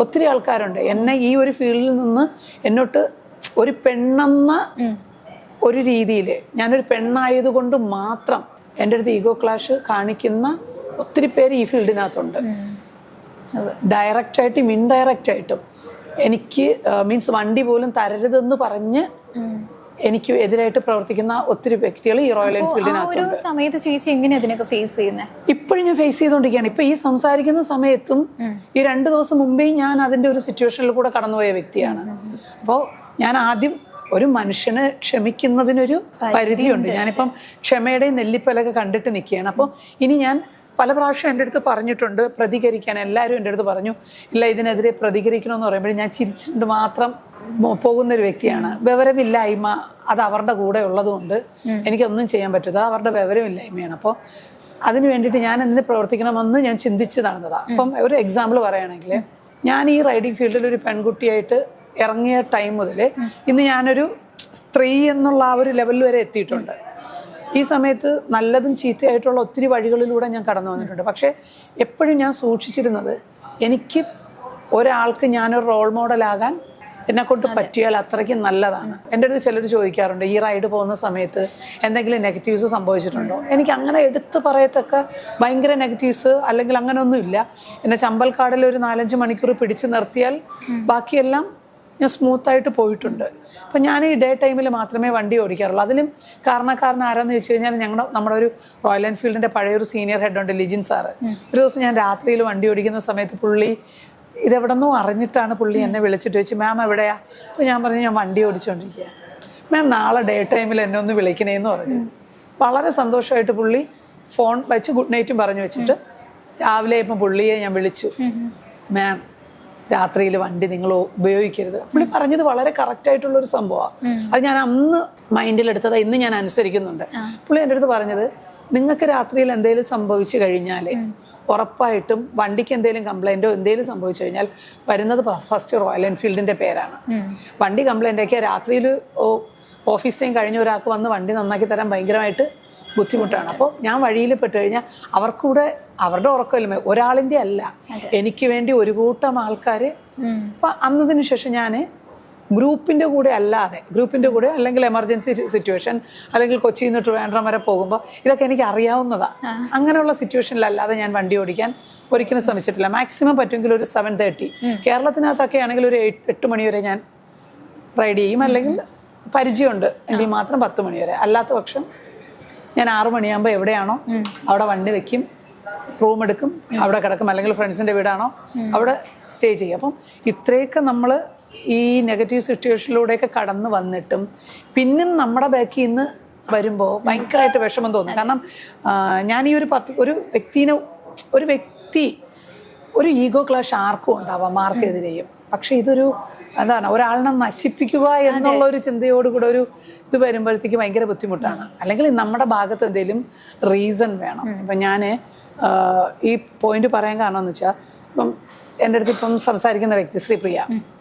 ഒത്തിരി ആൾക്കാരുണ്ട്. എന്നെ ഈ ഒരു ഫീൽഡിൽ നിന്ന് എന്നോട്ട് ഒരു പെണ്ണെന്ന ഒരു രീതിയിൽ ഞാനൊരു പെണ്ണായതുകൊണ്ട് മാത്രം എന്റെ അടുത്ത് ഈഗോ ക്ലാഷ് കാണിക്കുന്ന ഒത്തിരി പേര് ഈ ഫീൽഡിനകത്തുണ്ട്. ഡയറക്റ്റായിട്ടും ഇൻഡയറക്റ്റ് ആയിട്ടും എനിക്ക് മീൻസ് വണ്ടി പോലും തരരുതെന്ന് പറഞ്ഞ് എനിക്ക് എതിരായിട്ട് പ്രവർത്തിക്കുന്ന ഒത്തിരി വ്യക്തികൾ ഈ റോയൽ ആ എൻഫീൽഡിനകത്ത് ഒരു സമയത്ത് ചേച്ചി എങ്ങനെ അതിനൊക്കെ ഫേസ് ചെയ്യുന്നത് ഇപ്പോഴും ഞാൻ ഫേസ് ചെയ്തുകൊണ്ടിരിക്കുകയാണ് ഇപ്പൊ ഈ സംസാരിക്കുന്ന സമയത്തും ഈ രണ്ട് ദിവസം മുമ്പേ ഞാൻ അതിന്റെ ഒരു സിറ്റുവേഷനിൽ കൂടെ കടന്നുപോയ വ്യക്തിയാണ്. അപ്പോൾ ഞാൻ ആദ്യം ഒരു മനുഷ്യന് ക്ഷമിക്കുന്നതിനൊരു പരിധിയുണ്ട്. ഞാനിപ്പം ക്ഷമയുടെ നെല്ലിപ്പലൊക്കെ കണ്ടിട്ട് നിൽക്കുകയാണ്. അപ്പോൾ ഇനി ഞാൻ പല പ്രാവശ്യം എന്റെ അടുത്ത് പറഞ്ഞിട്ടുണ്ട് പ്രതികരിക്കാൻ എല്ലാവരും എന്റെ അടുത്ത് പറഞ്ഞു ഇല്ല ഇതിനെതിരെ പ്രതികരിക്കണമെന്ന് പറയുമ്പോൾ ഞാൻ ചിരിച്ചിട്ട് മാത്രം പോകുന്നൊരു പോകുന്ന ഒരു വ്യക്തിയാണ് വിവരമില്ലായ്മ അത് അവരുടെ കൂടെ ഉള്ളതുകൊണ്ട് എനിക്കൊന്നും ചെയ്യാൻ പറ്റില്ല അവരുടെ വിവരമില്ലായ്മയാണ്. അപ്പോൾ അതിന് വേണ്ടിയിട്ട് ഞാൻ എന്തിന് പ്രവർത്തിക്കണമെന്ന് ഞാൻ ചിന്തിച്ച് നടന്നതാണ് അപ്പം ഒരു എക്സാമ്പിൾ പറയുകയാണെങ്കിൽ ഞാൻ ഈ റൈഡിംഗ് ഫീൽഡിൽ ഒരു പെൺകുട്ടിയായിട്ട് ഇറങ്ങിയ ടൈം മുതൽ ഇന്ന് ഞാനൊരു സ്ത്രീ എന്നുള്ള ആ ഒരു ലെവലിൽ വരെ എത്തിയിട്ടുണ്ട്. ഈ സമയത്ത് നല്ലതും ചീത്തയായിട്ടുള്ള ഒത്തിരി വഴികളിലൂടെ ഞാൻ കടന്നു വന്നിട്ടുണ്ട്. പക്ഷേ എപ്പോഴും ഞാൻ സൂക്ഷിച്ചിരുന്നത് എനിക്ക് ഒരാൾക്ക് ഞാനൊരു റോൾ മോഡലാകാൻ എന്നെ കൊണ്ട് പറ്റിയാൽ അത്രയ്ക്കും നല്ലതാണ്. എന്റെ അടുത്ത് ചിലർ ചോദിക്കാറുണ്ട് ഈ റൈഡ് പോകുന്ന സമയത്ത് എന്തെങ്കിലും നെഗറ്റീവ്സ് സംഭവിച്ചിട്ടുണ്ടോ? എനിക്ക് അങ്ങനെ എടുത്തു പറയത്തക്ക ഭയങ്കര നെഗറ്റീവ്സ് അല്ലെങ്കിൽ അങ്ങനെ ഒന്നുമില്ല എന്നെ ചമ്പൽക്കാടിൽ ഒരു നാലഞ്ച് മണിക്കൂർ പിടിച്ചു നിർത്തിയാൽ ബാക്കിയെല്ലാം ഞാൻ സ്മൂത്തായിട്ട് പോയിട്ടുണ്ട്. അപ്പം ഞാൻ ഈ ഡേ ടൈമിൽ മാത്രമേ വണ്ടി ഓടിക്കാറുള്ളൂ. അതിലും കാരണക്കാരൻ ആരാന്ന് ചോദിച്ചു കഴിഞ്ഞാൽ ഞങ്ങളുടെ നമ്മുടെ ഒരു റോയൽ എൻഫീൽഡിന്റെ പഴയൊരു സീനിയർ ഹെഡ് ഉണ്ട് ലിജിൻ സാറ്. ഒരു ദിവസം ഞാൻ രാത്രിയിൽ വണ്ടി ഓടിക്കുന്ന സമയത്ത് പുള്ളി ഇതെവിടെന്നോ അറിഞ്ഞിട്ടാണ് പുള്ളി എന്നെ വിളിച്ചിട്ട് ചോദിച്ചു മാം എവിടെയാ? അപ്പോൾ ഞാൻ പറഞ്ഞു ഞാൻ വണ്ടി ഓടിച്ചുകൊണ്ടിരിക്കുക മാം നാളെ ഡേ ടൈമിൽ എന്നെ ഒന്ന് വിളിക്കണേന്ന് പറഞ്ഞു. വളരെ സന്തോഷമായിട്ട് പുള്ളി ഫോൺ വെച്ച് ഗുഡ് നൈറ്റും പറഞ്ഞു വെച്ചിട്ട് രാവിലെ ഇപ്പം പുള്ളിയെ ഞാൻ വിളിച്ചു. മാം രാത്രിയിൽ വണ്ടി നിങ്ങൾ ഉപയോഗിക്കരുത്. പുള്ളി പറഞ്ഞത് വളരെ കറക്റ്റ് ആയിട്ടുള്ള ഒരു സംഭവമാണ് അത് ഞാൻ അന്ന് മൈൻഡിലെടുത്തത് ഇന്ന് ഞാൻ അനുസരിക്കുന്നുണ്ട്. പുള്ളി എന്റെ അടുത്ത് പറഞ്ഞത് നിങ്ങൾക്ക് രാത്രിയിൽ എന്തെങ്കിലും സംഭവിച്ചു കഴിഞ്ഞാൽ ഉറപ്പായിട്ടും വണ്ടിക്ക് എന്തെങ്കിലും കംപ്ലൈന്റോ എന്തെങ്കിലും സംഭവിച്ചു കഴിഞ്ഞാൽ വരുന്നത് ഫസ്റ്റ് റോയൽ എൻഫീൽഡിന്റെ പേരാണ്. വണ്ടി കംപ്ലൈന്റ് ആക്കിയാൽ രാത്രിയിൽ ഓഫീസ് ടൈം കഴിഞ്ഞ ഒരാൾക്ക് വന്ന് വണ്ടി നന്നാക്കി തരാൻ ഭയങ്കരമായിട്ട് ബുദ്ധിമുട്ടാണ്. അപ്പോൾ ഞാൻ വഴിയിൽ പെട്ട് കഴിഞ്ഞാൽ അവർക്കൂടെ അവരുടെ ഉറക്കമില്ല. ഒരാളിന്റെ അല്ല. എനിക്ക് വേണ്ടി ഒരു കൂട്ടം ആൾക്കാർ അപ്പം അന്നതിന് ശേഷം ഞാൻ ഗ്രൂപ്പിന്റെ കൂടെ അല്ലാതെ ഗ്രൂപ്പിന്റെ കൂടെ അല്ലെങ്കിൽ എമർജൻസി സിറ്റുവേഷൻ അല്ലെങ്കിൽ കൊച്ചിയിൽ നിന്ന് ട്രിവാൻഡ്രം വരെ പോകുമ്പോൾ ഇതൊക്കെ എനിക്ക് അറിയാവുന്നതാണ് അങ്ങനെയുള്ള സിറ്റുവേഷനിലല്ലാതെ ഞാൻ വണ്ടി ഓടിക്കാൻ ഒരിക്കലും ശ്രമിച്ചിട്ടില്ല. മാക്സിമം പറ്റുമെങ്കിൽ ഒരു സെവൻ തേർട്ടി കേരളത്തിനകത്തൊക്കെ ആണെങ്കിൽ ഒരു എട്ട് മണിവരെ മണി വരെ ഞാൻ റൈഡ് ചെയ്യും. അല്ലെങ്കിൽ പരിചയമുണ്ട്. എങ്കിൽ മാത്രം പത്ത് മണി വരെ. അല്ലാത്ത പക്ഷം ഞാൻ ആറു മണിയാകുമ്പോൾ എവിടെയാണോ അവിടെ വണ്ടി വെക്കും റൂം എടുക്കും അവിടെ കിടക്കും. അല്ലെങ്കിൽ ഫ്രണ്ട്സിന്റെ വീടാണോ അവിടെ സ്റ്റേ ചെയ്യും. അപ്പം ഇത്രയൊക്കെ നമ്മൾ ഈ നെഗറ്റീവ് സിറ്റുവേഷനിലൂടെയൊക്കെ കടന്നു വന്നിട്ടും പിന്നും നമ്മുടെ ബാക്കിൽ നിന്ന് വരുമ്പോൾ ഭയങ്കരമായിട്ട് വിഷമം തോന്നും. കാരണം ഞാൻ ഈ ഒരു പർട്ടി ഒരു വ്യക്തിനെ ഒരു വ്യക്തി ഒരു ഈഗോ ക്ലാഷ് ആർക്കും ഉണ്ടാവാം ആർക്കെതിരെയും പക്ഷെ ഇതൊരു എന്താണ് ഒരാളിനെ നശിപ്പിക്കുക എന്നുള്ള ഒരു ചിന്തയോടുകൂടെ ഒരു ഇത് വരുമ്പോഴത്തേക്ക് ഭയങ്കര ബുദ്ധിമുട്ടാണ്. അല്ലെങ്കിൽ നമ്മുടെ ഭാഗത്ത് എന്തെങ്കിലും റീസൺ വേണം. ഇപ്പം ഞാൻ ഈ പോയിന്റ് പറയാൻ കാരണം എന്ന് വെച്ചാൽ ഇപ്പം എന്റെ അടുത്ത് ഇപ്പം സംസാരിക്കുന്ന വ്യക്തി ശ്രീപ്രിയ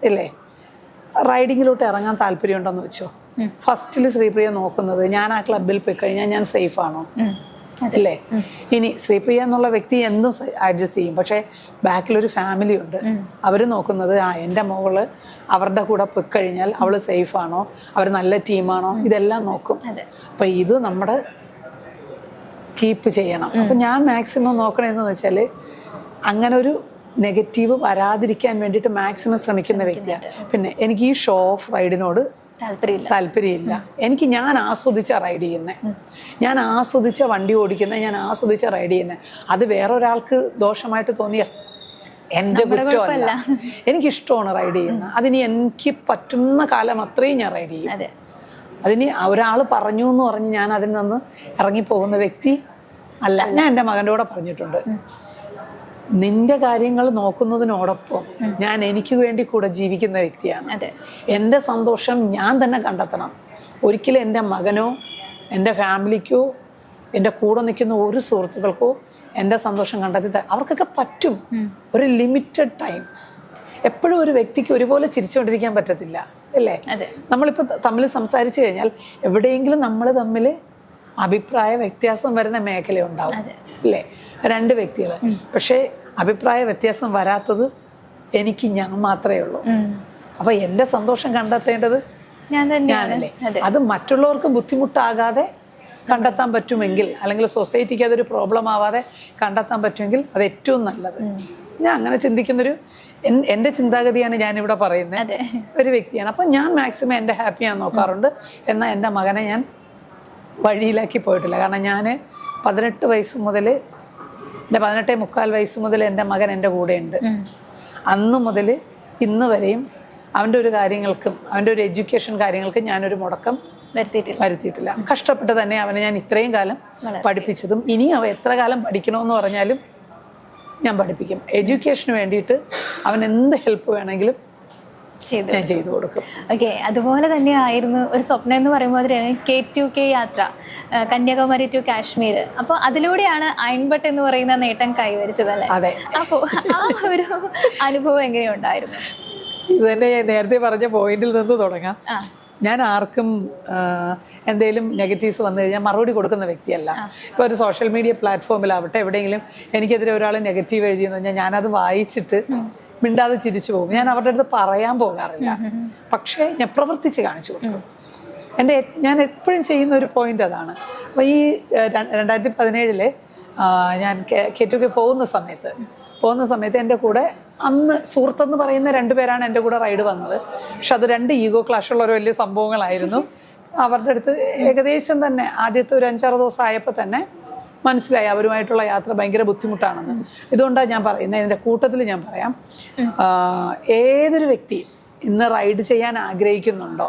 ഇല്ലേ? റൈഡിങ്ങിലോട്ട് ഇറങ്ങാൻ താല്പര്യമുണ്ടോന്ന് വെച്ചോ ഫസ്റ്റിൽ ശ്രീപ്രിയ നോക്കുന്നത് ഞാൻ ആ ക്ലബിൽ പോയി കഴിഞ്ഞാൽ ഞാൻ സേഫ് ആണോ? അല്ലേ? ഇനി ശ്രീപ്രിയ എന്നുള്ള വ്യക്തി എന്തും അഡ്ജസ്റ്റ് ചെയ്യും. പക്ഷേ ബാക്കിലൊരു ഫാമിലി ഉണ്ട്. അവർ നോക്കുന്നത് ആ എന്റെ മോൾ അവരുടെ കൂടെ പോയി കഴിഞ്ഞാൽ അവൾ സേഫാണോ ആണോ? അവർ നല്ല ടീമാണോ ഇതെല്ലാം നോക്കും. അപ്പം ഇത് നമ്മുടെ കീപ്പ് ചെയ്യണം. അപ്പം ഞാൻ മാക്സിമം നോക്കണതെന്ന് വെച്ചാൽ അങ്ങനെ ഒരു നെഗറ്റീവ് വരാതിരിക്കാൻ വേണ്ടിയിട്ട് മാക്സിമം ശ്രമിക്കുന്ന വ്യക്തിയാണ്. പിന്നെ എനിക്ക് ഈ ഷോ ഓഫ് റൈഡിനോട് താല്പര്യമില്ല. എനിക്ക് ഞാൻ ആസ്വദിച്ച റൈഡ് ചെയ്യുന്നത് ഞാൻ ആസ്വദിച്ച വണ്ടി ഓടിക്കുന്നത് ഞാൻ ആസ്വദിച്ച റൈഡ് ചെയ്യുന്നത് അത് വേറൊരാൾക്ക് ദോഷമായിട്ട് തോന്നിയാൽ എന്റെ കുറ്റമല്ല. എനിക്കിഷ്ടമാണ് റൈഡ് ചെയ്യുന്നത്. അതിനി എനിക്ക് പറ്റുന്ന കാലം അത്രയും ഞാൻ റൈഡ് ചെയ്യും. അതെ. അതിന് ഒരാൾ പറഞ്ഞു എന്ന് പറഞ്ഞ് ഞാൻ അതിൽ നിന്ന് ഇറങ്ങിപ്പോകുന്ന വ്യക്തി അല്ല. ഞാൻ എന്റെ മകന്റെ കൂടെ പറഞ്ഞിട്ടുണ്ട്. നിന്റെ കാര്യങ്ങൾ നോക്കുന്നതിനോടൊപ്പം ഞാൻ എനിക്ക് വേണ്ടി കൂടെ ജീവിക്കുന്ന വ്യക്തിയാണ്. എന്റെ സന്തോഷം ഞാൻ തന്നെ കണ്ടെത്തണം. ഒരിക്കലും എന്റെ മകനോ എന്റെ ഫാമിലിക്കോ എന്റെ കൂടെ നിൽക്കുന്ന ഒരു സുഹൃത്തുക്കൾക്കോ എന്റെ സന്തോഷം കണ്ടെത്തി അവർക്കൊക്കെ പറ്റും. ഒരു ലിമിറ്റഡ് ടൈം. എപ്പോഴും ഒരു വ്യക്തിക്ക് ഒരുപോലെ ചിരിച്ചുകൊണ്ടിരിക്കാൻ പറ്റത്തില്ല അല്ലേ? നമ്മളിപ്പോൾ തമ്മിൽ സംസാരിച്ചു കഴിഞ്ഞാൽ എവിടെയെങ്കിലും നമ്മൾ തമ്മിൽ അഭിപ്രായ വ്യത്യാസം വരുന്ന മേഖല ഉണ്ടാവും അല്ലേ? രണ്ട് വ്യക്തികൾ പക്ഷേ അഭിപ്രായ വ്യത്യാസം വരാത്തത് എനിക്ക് ഞാൻ മാത്രമേ ഉള്ളൂ. അപ്പൊ എന്റെ സന്തോഷം കണ്ടെത്തേണ്ടത് ഞാനല്ലേ? അത്. മറ്റുള്ളവർക്ക് ബുദ്ധിമുട്ടാകാതെ കണ്ടെത്താൻ പറ്റുമെങ്കിൽ അല്ലെങ്കിൽ സൊസൈറ്റിക്ക് അതൊരു പ്രോബ്ലം ആവാതെ കണ്ടെത്താൻ പറ്റുമെങ്കിൽ അത് ഏറ്റവും നല്ലത്. ഞാൻ അങ്ങനെ ചിന്തിക്കുന്നൊരു എൻ- എന്റെ ചിന്താഗതിയാണ് ഞാനിവിടെ പറയുന്നത്. ഒരു വ്യക്തിയാണ്. അപ്പം ഞാൻ മാക്സിമം എന്റെ ഹാപ്പിയാണ് നോക്കാറുണ്ട്. എന്നാൽ എന്റെ മകനെ ഞാൻ വഴിയിലാക്കി പോയിട്ടില്ല. കാരണം ഞാൻ പതിനെട്ട് വയസ്സ് മുതൽ എന്റെ പതിനെട്ടേ മുക്കാൽ വയസ്സ് മുതൽ എന്റെ മകൻ എന്റെ കൂടെയുണ്ട്. അന്ന് മുതൽ ഇന്ന് വരെയും അവന്റെ ഒരു കാര്യങ്ങൾക്കും അവന്റെ ഒരു എഡ്യൂക്കേഷൻ കാര്യങ്ങൾക്കും ഞാനൊരു മുടക്കം വരുത്തിയിട്ടില്ല. വരുത്തിയിട്ടില്ല. കഷ്ടപ്പെട്ട് തന്നെ അവനെ ഞാൻ ഇത്രയും കാലം പഠിപ്പിച്ചതും ഇനി അവ എത്ര കാലം പഠിക്കണമെന്ന് പറഞ്ഞാലും ഞാൻ പഠിപ്പിക്കും. എഡ്യൂക്കേഷന് വേണ്ടിയിട്ട് അവൻ എന്ത് ഹെൽപ്പ് വേണമെങ്കിലും ചെയ്തു ഞാൻ ചെയ്തു കൊടുക്കും. ഓക്കെ അതുപോലെ തന്നെ ആയിരുന്നു ഒരു സ്വപ്നം എന്ന് പറയുമ്പോൾ കെ ടു കെ യാത്ര കന്യാകുമാരി ടു കാശ്മീർ അപ്പോൾ അതിലൂടെയാണ് അയൺബട്ട് എന്ന് പറയുന്ന നേട്ടം കൈവരിച്ചത് അല്ലേ? അതെ. അപ്പോൾ ആ ഒരു അനുഭവം എങ്ങനെയുണ്ടായിരുന്നു? ഇത് തന്നെ ഞാൻ നേരത്തെ പറഞ്ഞ പോയിന്റിൽ നിന്ന് തുടങ്ങാം. ഞാൻ ആർക്കും എന്തെങ്കിലും നെഗറ്റീവ്സ് വന്നു കഴിഞ്ഞാൽ മറുപടി കൊടുക്കുന്ന വ്യക്തിയല്ല. ഇപ്പോൾ ഒരു സോഷ്യൽ മീഡിയ പ്ലാറ്റ്ഫോമിലാവട്ടെ എവിടെയെങ്കിലും എനിക്കെതിരെ ഒരാൾ നെഗറ്റീവ് എഴുതിയെന്ന് പറഞ്ഞാൽ ഞാനത് വായിച്ചിട്ട് മിണ്ടാതെ ചിരിച്ചു പോകും. ഞാൻ അവരുടെ അടുത്ത് പറയാൻ പോകാറില്ല. പക്ഷേ ഞാൻ പ്രവർത്തിച്ച് കാണിച്ചു കൊടുക്കും. എന്റെ ഞാൻ എപ്പോഴും ചെയ്യുന്ന ഒരു പോയിന്റ് അതാണ്. അപ്പോൾ ഈ രണ്ടായിരത്തി പതിനേഴിൽ ഞാൻ കേറ്റൊക്കെ പോകുന്ന സമയത്ത് പോകുന്ന സമയത്ത് എന്റെ കൂടെ അന്ന് സുഹൃത്തെന്ന് പറയുന്ന രണ്ടുപേരാണ് എന്റെ കൂടെ റൈഡ് വന്നത്. പക്ഷെ അത് രണ്ട് ഈഗോ ക്ലാഷ് ഉള്ള ഒരു വലിയ സംഭവങ്ങളായിരുന്നു. അവരുടെ അടുത്ത് ഏകദേശം തന്നെ ആദ്യത്തെ ഒരു അഞ്ചാറ് ദിവസം ആയപ്പോൾ തന്നെ മനസ്സിലായി. അവരുമായിട്ടുള്ള യാത്ര ഭയങ്കര ബുദ്ധിമുട്ടാണെന്ന്. ഇതുകൊണ്ടാണ് ഞാൻ പറയുന്നത് എന്റെ കൂട്ടത്തിൽ ഞാൻ പറയാം. ഏതൊരു വ്യക്തി ഇന്ന് റൈഡ് ചെയ്യാൻ ആഗ്രഹിക്കുന്നുണ്ടോ?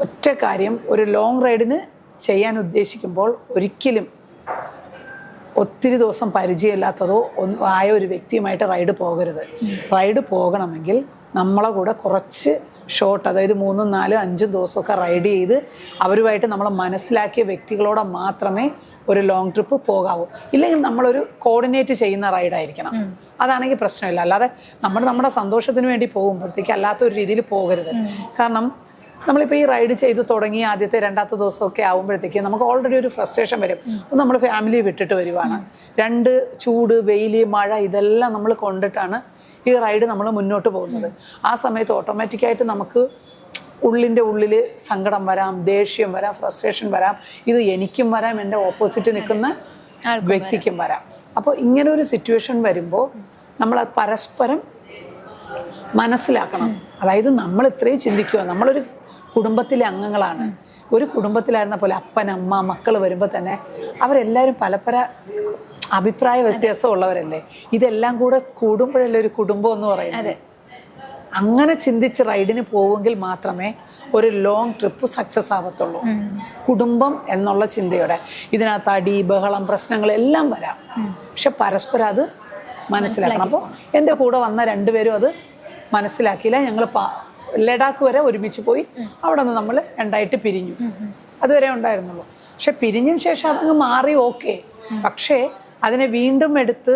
ഒറ്റ കാര്യം ഒരു ലോങ് റൈഡിന് ചെയ്യാൻ ഉദ്ദേശിക്കുമ്പോൾ ഒരിക്കലും ഒത്തിരി ദിവസം പരിചയമില്ലാത്തതോ ആയ ഒരു വ്യക്തിയുമായിട്ട് റൈഡ് പോകരുത്. റൈഡ് പോകണമെങ്കിൽ നമ്മളെ കൂടെ കുറച്ച് ഷോർട്ട് അതായത് മൂന്നും നാലും അഞ്ചും ദിവസമൊക്കെ റൈഡ് ചെയ്ത് അവരുമായിട്ട് നമ്മൾ മനസ്സിലാക്കിയ വ്യക്തികളോടെ മാത്രമേ ഒരു ലോങ് ട്രിപ്പ് പോകാവൂ. ഇല്ലെങ്കിൽ നമ്മളൊരു കോർഡിനേറ്റ് ചെയ്യുന്ന റൈഡായിരിക്കണം അതാണെങ്കിൽ പ്രശ്നമില്ല. അല്ലാതെ നമ്മൾ നമ്മുടെ സന്തോഷത്തിന് വേണ്ടി പോകുമ്പോഴത്തേക്ക് അല്ലാത്ത ഒരു രീതിയിൽ പോകരുത്. കാരണം നമ്മളിപ്പോൾ ഈ റൈഡ് ചെയ്ത് തുടങ്ങി ആദ്യത്തെ രണ്ടാമത്തെ ദിവസമൊക്കെ ആകുമ്പോഴത്തേക്ക് നമുക്ക് ഓൾറെഡി ഒരു ഫ്രസ്ട്രേഷൻ വരും. നമ്മൾ ഫാമിലി വിട്ടിട്ട് വരുവാണ്. രണ്ട് ചൂട് വെയിൽ മഴ ഇതെല്ലാം നമ്മൾ കൊണ്ടിട്ടാണ് ഈ റൈഡ് നമ്മൾ മുന്നോട്ട് പോകുന്നത്. ആ സമയത്ത് ഓട്ടോമാറ്റിക്കായിട്ട് നമുക്ക് ഉള്ളിന്റെ ഉള്ളിൽ സങ്കടം വരാം ദേഷ്യം വരാം ഫ്രസ്ട്രേഷൻ വരാം. ഇത് എനിക്കും വരാം എന്റെ ഓപ്പോസിറ്റ് നിൽക്കുന്ന വ്യക്തിക്കും വരാം. അപ്പോൾ ഇങ്ങനെ ഒരു സിറ്റുവേഷൻ വരുമ്പോൾ നമ്മൾ അത് പരസ്പരം മനസ്സിലാക്കണം. അതായത് നമ്മൾ ഇത്രയും ചിന്തിക്കുക. നമ്മളൊരു കുടുംബത്തിലെ അംഗങ്ങളാണ്. ഒരു കുടുംബത്തിലായിരുന്ന പോലെ അപ്പൻ അമ്മ മക്കൾ വരുമ്പോൾ തന്നെ അവരെല്ലാവരും പല പല അഭിപ്രായ വ്യത്യാസം ഉള്ളവരല്ലേ ഇതെല്ലാം കൂടെ കൂടുമ്പോഴല്ലേ ഒരു കുടുംബം എന്ന് പറയുന്നത്? അങ്ങനെ ചിന്തിച്ച് റൈഡിന് പോവുമെങ്കിൽ മാത്രമേ ഒരു ലോങ് ട്രിപ്പ് സക്സസ് ആവത്തുള്ളൂ. കുടുംബം എന്നുള്ള ചിന്തയോടെ. ഇതിനകത്ത് അടി ബഹളം പ്രശ്നങ്ങൾ എല്ലാം വരാം പക്ഷെ പരസ്പരം അത് മനസ്സിലാക്കണം. അപ്പോൾ എന്റെ കൂടെ വന്ന രണ്ടുപേരും അത് മനസ്സിലാക്കിയില്ല. ഞങ്ങൾ ലഡാക്ക് വരെ ഒരുമിച്ച് പോയി അവിടെ നിന്ന് നമ്മൾ രണ്ടായിട്ട് പിരിഞ്ഞു. അതുവരെ ഉണ്ടായിരുന്നുള്ളൂ. പക്ഷെ പിരിഞ്ഞതിന് ശേഷം അതങ്ങ് മാറി ഓക്കെ. പക്ഷേ അതിനെ വീണ്ടും എടുത്ത്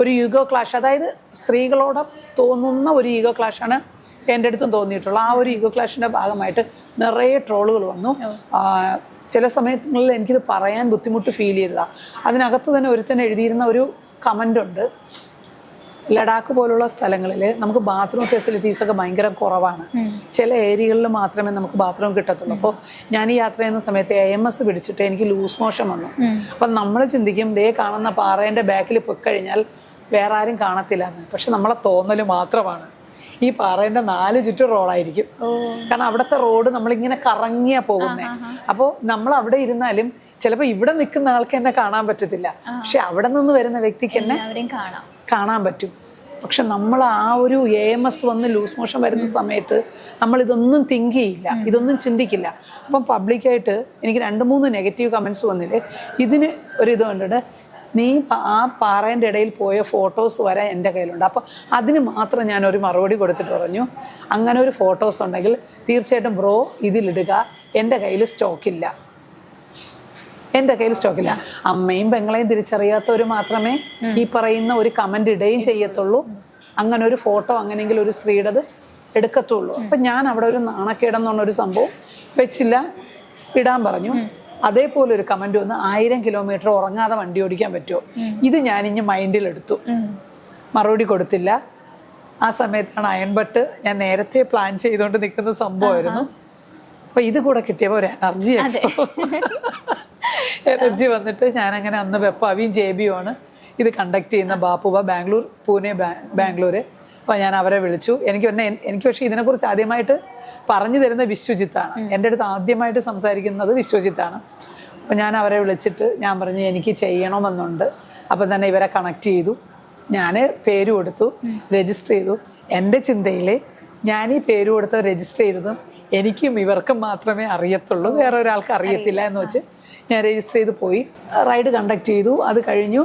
ഒരു ഈഗോ ക്ലാഷ് അതായത് സ്ത്രീകളോട് തോന്നുന്ന ഒരു ഈഗോ ക്ലാഷാണ് എന്റെ അടുത്തും തോന്നിയിട്ടുള്ളൂ ആ ഒരു ഈഗോ ക്ലാഷിന്റെ ഭാഗമായിട്ട് നിറയെ ട്രോളുകൾ വന്നു. ചില സമയങ്ങളിൽ എനിക്കിത് പറയാൻ ബുദ്ധിമുട്ട് ഫീൽ ചെയ്തതാണ് അതിനകത്ത് തന്നെ ഒരുത്തൻ എഴുതിയിരുന്ന ഒരു കമന്റ് ഉണ്ട് ലഡാക്ക് പോലുള്ള സ്ഥലങ്ങളിൽ നമുക്ക് ബാത്റൂം ഫെസിലിറ്റീസ് ഒക്കെ ഭയങ്കര കുറവാണ്. ചില ഏരിയകളിൽ മാത്രമേ നമുക്ക് ബാത്റൂം കിട്ടത്തുള്ളൂ. അപ്പോൾ ഞാൻ ഈ യാത്ര ചെയ്യുന്ന സമയത്ത് എ എം എസ് പിടിച്ചിട്ട് എനിക്ക് ലൂസ് മോഷൻ വന്നു. അപ്പം നമ്മൾ ചിന്തിക്കും ദേ കാണുന്ന പാറേന്റെ ബാക്കിൽ പോയി കഴിഞ്ഞാൽ വേറെ ആരും കാണത്തില്ല എന്ന് പക്ഷെ നമ്മളെ തോന്നൽ മാത്രമാണ്. ഈ പാറേന്റെ നാല് ചുറ്റും റോഡായിരിക്കും കാരണം അവിടുത്തെ റോഡ് നമ്മളിങ്ങനെ കറങ്ങിയാ പോകുന്നത് അപ്പോൾ നമ്മൾ അവിടെ ഇരുന്നാലും ചിലപ്പോൾ ഇവിടെ നിൽക്കുന്ന ആൾക്ക് എന്നെ കാണാൻ പറ്റത്തില്ല. പക്ഷെ അവിടെ നിന്ന് വരുന്ന വ്യക്തിക്ക് എന്നെ കാണാം. കാണാൻ പറ്റും. പക്ഷെ നമ്മൾ ആ ഒരു എ എം എസ് വന്ന് ലൂസ് മോഷൻ വരുന്ന സമയത്ത് നമ്മൾ ഇതൊന്നും തിങ്ക് ചെയ്യില്ല. ഇതൊന്നും ചിന്തിക്കില്ല. അപ്പം പബ്ലിക്കായിട്ട് എനിക്ക് രണ്ട് മൂന്ന് നെഗറ്റീവ് കമൻസ് വന്നില്ലേ? ഇതിന് ഒരു ഇത് കണ്ടിട്ട് നീ ആ പാറേന്റെ ഇടയിൽ പോയ ഫോട്ടോസ് വരെ എന്റെ കയ്യിലുണ്ട്. അപ്പോൾ അതിന് മാത്രം ഞാൻ ഒരു മറുപടി കൊടുത്തിട്ട് പറഞ്ഞു. അങ്ങനെ ഒരു ഫോട്ടോസ് ഉണ്ടെങ്കിൽ തീർച്ചയായിട്ടും ബ്രോ ഇതിലിടുക. എന്റെ കയ്യിൽ സ്റ്റോക്കില്ല എന്റെ കയ്യിൽ സ്റ്റോക്കില്ല അമ്മയും പെങ്ങളെയും തിരിച്ചറിയാത്തവർ മാത്രമേ ഈ പറയുന്ന ഒരു കമന്റ് ഇടുകയും ചെയ്യത്തുള്ളൂ. അങ്ങനെ ഒരു ഫോട്ടോ അങ്ങനെയെങ്കിലും ഒരു സ്ത്രീയുടേത് എടുക്കത്തുള്ളൂ. അപ്പൊ ഞാൻ അവിടെ ഒരു നാണക്കേടെന്നുള്ള ഒരു സംഭവം വെച്ചില്ല. ഇടാൻ പറഞ്ഞു. അതേപോലെ ഒരു കമന്റ് വന്ന് ആയിരം കിലോമീറ്റർ ഉറങ്ങാതെ വണ്ടി ഓടിക്കാൻ പറ്റുമോ? ഇത് ഞാൻ ഇനി മൈൻഡിൽ എടുത്തു. മറുപടി കൊടുത്തില്ല. ആ സമയത്താണ് അയൺബട്ട് ഞാൻ നേരത്തെ പ്ലാൻ ചെയ്തുകൊണ്ട് നിൽക്കുന്ന സംഭവമായിരുന്നു. അപ്പൊ ഇത് കൂടെ കിട്ടിയപ്പോൾ ഒരു എനർജി എക്സ്ട്രാ എനർജി വന്നിട്ട് ഞാൻ അങ്ങനെ അന്ന് വെപ്പാവിയും ആണ് ഇത് കണ്ടക്ട് ചെയ്യുന്ന ബാപ്പുവ ബാംഗ്ലൂർ പൂനെ ബാംഗ്ലൂര്. അപ്പോൾ ഞാൻ അവരെ വിളിച്ചു. എനിക്ക് പിന്നെ എനിക്ക് പക്ഷേ ഇതിനെക്കുറിച്ച് ആദ്യമായിട്ട് പറഞ്ഞു തരുന്ന വിശ്വജിത്താണ്. എന്റെ അടുത്ത് ആദ്യമായിട്ട് സംസാരിക്കുന്നത് വിശ്വജിത്താണ്. അപ്പോൾ ഞാൻ അവരെ വിളിച്ചിട്ട് ഞാൻ പറഞ്ഞു എനിക്ക് ചെയ്യണമെന്നുണ്ട്. അപ്പം തന്നെ ഇവരെ കണക്ട് ചെയ്തു. ഞാൻ പേര് കൊടുത്തു രജിസ്റ്റർ ചെയ്തു. എന്റെ ചിന്തയിൽ ഞാൻ ഈ പേര് കൊടുത്ത് രജിസ്റ്റർ ചെയ്തതും എനിക്കും ഇവർക്കും മാത്രമേ അറിയത്തുള്ളൂ. വേറെ ഒരാൾക്ക് അറിയത്തില്ല എന്ന് വെച്ച് ഞാൻ രജിസ്റ്റർ ചെയ്ത് പോയി. റൈഡ് കണ്ടക്ട് ചെയ്തു. അത് കഴിഞ്ഞു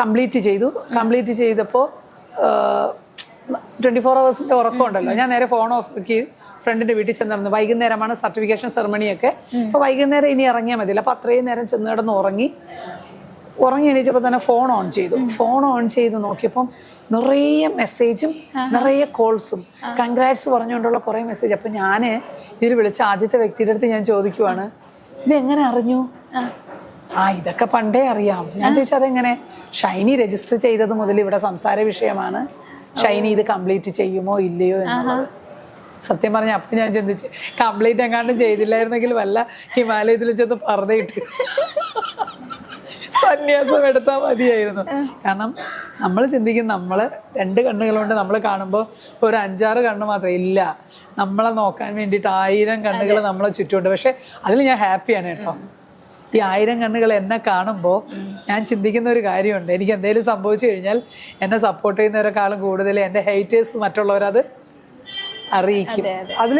കംപ്ലീറ്റ് ചെയ്തു. കംപ്ലീറ്റ് ചെയ്തപ്പോൾ ട്വന്റി ഫോർ അവേഴ്സിന്റെ ഉറക്കമുണ്ടല്ലോ. ഞാൻ നേരെ ഫോൺ ഓഫ് ആക്കി ഫ്രണ്ടിന്റെ വീട്ടിൽ ചെന്നിരുന്നു. വൈകുന്നേരമാണ് സർട്ടിഫിക്കേഷൻ സെറമണിയൊക്കെ. അപ്പോൾ വൈകുന്നേരം ഇനി ഇറങ്ങിയാൽ മതിയല്ലോ അപ്പോൾ അത്രയും നേരം ചെന്ന് കിടന്ന് ഉറങ്ങി ഉറങ്ങി എണീച്ചപ്പോൾ തന്നെ ഫോൺ ഓൺ ചെയ്തു. ഫോൺ ഓൺ ചെയ്ത് നോക്കിയപ്പം നിറയെ മെസ്സേജും നിറയെ കോൾസും കൺഗ്രാറ്റ്സ് പറഞ്ഞുകൊണ്ടുള്ള കുറേ മെസ്സേജ് അപ്പം ഞാൻ ഇതിൽ വിളിച്ച ആദ്യത്തെ വ്യക്തിയുടെ അടുത്ത് ഞാൻ ചോദിക്കുവാണ്. ഇത് എങ്ങനെ അറിഞ്ഞു? ആ. ഇതൊക്കെ പണ്ടേ അറിയാം. ഞാൻ ചോദിച്ചാൽ അതെങ്ങനെ? ഷൈനി രജിസ്റ്റർ ചെയ്തത് മുതൽ ഇവിടെ സംസാര വിഷയമാണ്. ഷൈനി ഇത് കംപ്ലീറ്റ് ചെയ്യുമോ ഇല്ലയോ എന്നുള്ളത്. സത്യം പറഞ്ഞ അപ്പം ഞാൻ ചിന്തിച്ച് കംപ്ലീറ്റ് എങ്ങാണ്ടും ചെയ്തില്ലായിരുന്നെങ്കിൽ വല്ല ഹിമാലയത്തിൽ ചെന്ന് പറഞ്ഞിട്ട്. സന്യാസം എടുത്താൽ മതിയായിരുന്നു. കാരണം നമ്മൾ ചിന്തിക്കും നമ്മൾ രണ്ട് കണ്ണുകളുണ്ട് നമ്മൾ കാണുമ്പോൾ ഒരു അഞ്ചാറ് കണ്ണ് മാത്രമേ ഇല്ല. നമ്മളെ നോക്കാൻ വേണ്ടിയിട്ട് ആയിരം കണ്ണുകൾ നമ്മളെ ചുറ്റുമുണ്ട്. പക്ഷെ അതിൽ ഞാൻ ഹാപ്പിയാണ് കേട്ടോ. ഈ ആയിരം കണ്ണുകൾ എന്നെ കാണുമ്പോൾ ഞാൻ ചിന്തിക്കുന്ന ഒരു കാര്യമുണ്ട്. എനിക്ക് എന്തെങ്കിലും സംഭവിച്ചു കഴിഞ്ഞാൽ എന്നെ സപ്പോർട്ട് ചെയ്യുന്നവരെക്കാളും കൂടുതൽ എന്റെ ഹേറ്റേഴ്സ് മറ്റുള്ളവരത് അറിയിക്കും. അതിൽ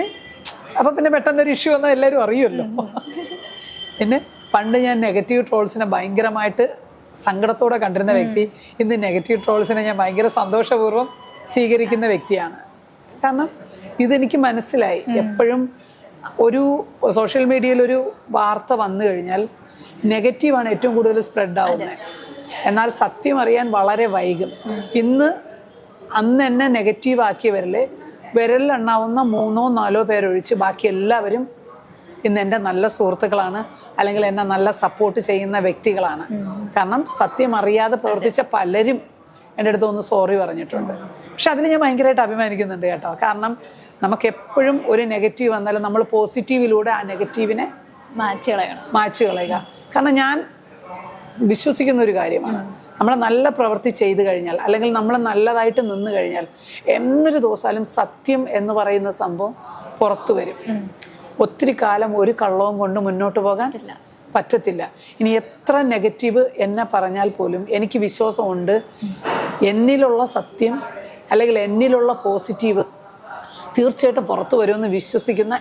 അപ്പം പിന്നെ പെട്ടെന്നൊരു ഇഷ്യൂ വന്നാൽ എല്ലാവരും അറിയുമല്ലോ. പിന്നെ പണ്ട് ഞാൻ നെഗറ്റീവ് ട്രോൾസിനെ ഭയങ്കരമായിട്ട് സങ്കടത്തോടെ കണ്ടിരുന്ന വ്യക്തി ഇന്ന് നെഗറ്റീവ് ട്രോൾസിനെ ഞാൻ ഭയങ്കര സന്തോഷപൂർവം സ്വീകരിക്കുന്ന വ്യക്തിയാണ്. കാരണം ഇതെനിക്ക് മനസ്സിലായി. എപ്പോഴും ഒരു സോഷ്യൽ മീഡിയയിൽ ഒരു വാർത്ത വന്നു കഴിഞ്ഞാൽ നെഗറ്റീവാണ് ഏറ്റവും കൂടുതൽ സ്പ്രെഡ് ആവുന്നത് എന്നാൽ സത്യം അറിയാൻ വളരെ വൈകും. ഇന്ന് അന്ന് എന്നെ നെഗറ്റീവ് ആക്കിയവരിൽ വിരലിലെണ്ണാവുന്ന മൂന്നോ നാലോ പേരൊഴിച്ച് ബാക്കി എല്ലാവരും ഇന്ന് എന്റെ നല്ല സുഹൃത്തുക്കളാണ് അല്ലെങ്കിൽ എന്നെ നല്ല സപ്പോർട്ട് ചെയ്യുന്ന വ്യക്തികളാണ്. കാരണം സത്യം അറിയാതെ പ്രവർത്തിച്ച പലരും എന്റെ അടുത്ത് ഒന്ന് സോറി പറഞ്ഞിട്ടുണ്ട്. പക്ഷെ അതിന് ഞാൻ ഭയങ്കരമായിട്ട് അഭിമാനിക്കുന്നുണ്ട് കേട്ടോ. കാരണം നമുക്ക് എപ്പോഴും ഒരു നെഗറ്റീവ് വന്നാലും നമ്മൾ പോസിറ്റീവിലൂടെ ആ നെഗറ്റീവിനെ മാറ്റി കളയണം. മാച്ച് കളയുക. കാരണം ഞാൻ വിശ്വസിക്കുന്ന ഒരു കാര്യമാണ്. നമ്മൾ നല്ല പ്രവൃത്തി ചെയ്തു കഴിഞ്ഞാൽ അല്ലെങ്കിൽ നമ്മൾ നല്ലതായിട്ട് നിന്ന് കഴിഞ്ഞാൽ എന്നൊരു ദിവസാലും സത്യം എന്ന് പറയുന്ന സംഭവം പുറത്തു വരും. ഒത്തിരി കാലം ഒരു കള്ളവും കൊണ്ട് മുന്നോട്ട് പോകാൻ പറ്റത്തില്ല. ഇനി എത്ര നെഗറ്റീവ് എന്നെ പറഞ്ഞാൽ പോലും എനിക്ക് വിശ്വാസമുണ്ട്. എന്നിലുള്ള സത്യം അല്ലെങ്കിൽ എന്നിലുള്ള പോസിറ്റീവ് തീർച്ചയായിട്ടും പുറത്തു വരുമെന്ന് വിശ്വസിക്കുന്ന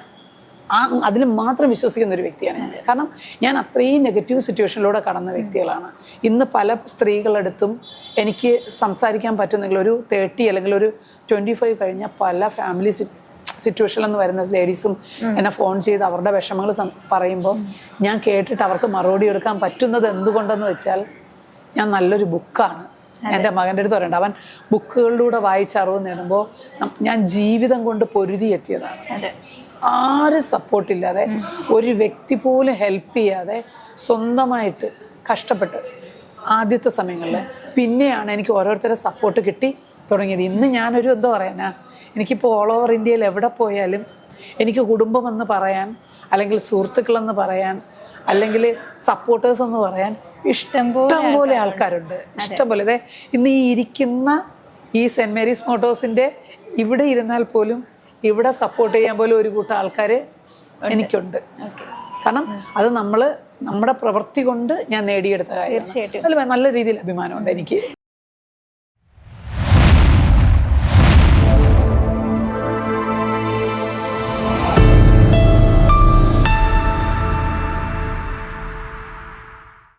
ആ അതിൽ മാത്രം വിശ്വസിക്കുന്ന ഒരു വ്യക്തിയാണ് കാരണം ഞാൻ അത്രയും നെഗറ്റീവ് സിറ്റുവേഷനിലൂടെ കടന്ന വ്യക്തികളാണ്. ഇന്ന് പല സ്ത്രീകളടുത്തും എനിക്ക് സംസാരിക്കാൻ പറ്റുന്നെങ്കിൽ ഒരു തേർട്ടി അല്ലെങ്കിൽ ഒരു ട്വന്റി ഫൈവ് കഴിഞ്ഞ പല ഫാമിലി സിറ്റുവേഷനിൽ നിന്ന് വരുന്ന ലേഡീസും എന്നെ ഫോൺ ചെയ്ത് അവരുടെ വിഷമങ്ങൾ പറയുമ്പോൾ ഞാൻ കേട്ടിട്ട് അവർക്ക് മറുപടി എടുക്കാൻ പറ്റുന്നത് എന്തുകൊണ്ടെന്ന് വെച്ചാൽ ഞാൻ നല്ലൊരു ബുക്കാണ് എന്റെ മകന്റെ അടുത്ത് പറയണ്ട. അവൻ ബുക്കുകളിലൂടെ വായിച്ച അറിവ് നേടുമ്പോൾ ഞാൻ ജീവിതം കൊണ്ട് പൊരുതി എത്തിയതാണ്. ആരും സപ്പോർട്ടില്ലാതെ ഒരു വ്യക്തി പോലും ഹെൽപ്പ് ചെയ്യാതെ സ്വന്തമായിട്ട് കഷ്ടപ്പെട്ട് ആദ്യത്തെ സമയങ്ങളിൽ പിന്നെയാണ് എനിക്ക് ഓരോരുത്തരെ സപ്പോർട്ട് കിട്ടി തുടങ്ങിയത്. ഇന്ന് ഞാനൊരു എന്താ പറയാനാ? എനിക്കിപ്പോൾ ഓൾ ഓവർ ഇന്ത്യയിൽ എവിടെ പോയാലും എനിക്ക് കുടുംബമെന്ന് പറയാൻ അല്ലെങ്കിൽ സുഹൃത്തുക്കളെന്ന് പറയാൻ അല്ലെങ്കിൽ സപ്പോർട്ടേഴ്സ് എന്ന് പറയാൻ ഇഷ്ടം പോലെ ആൾക്കാരുണ്ട്. ഇഷ്ടം പോലെ. അതെ ഇന്ന് ഈ ഇരിക്കുന്ന ഈ സെന്റ് മേരീസ് മോട്ടോഴ്സിന്റെ ഇവിടെ ഇരുന്നാൽ പോലും ഇവിടെ സപ്പോർട്ട് ചെയ്യാൻ പോലും ഒരു കൂട്ടം ആൾക്കാർ എനിക്കുണ്ട്. കാരണം അത് നമ്മൾ നമ്മുടെ പ്രവൃത്തി കൊണ്ട് ഞാൻ നേടിയെടുത്ത കാര്യം തീർച്ചയായിട്ടും. അതിൽ നല്ല രീതിയിൽ അഭിമാനമുണ്ട് എനിക്ക്.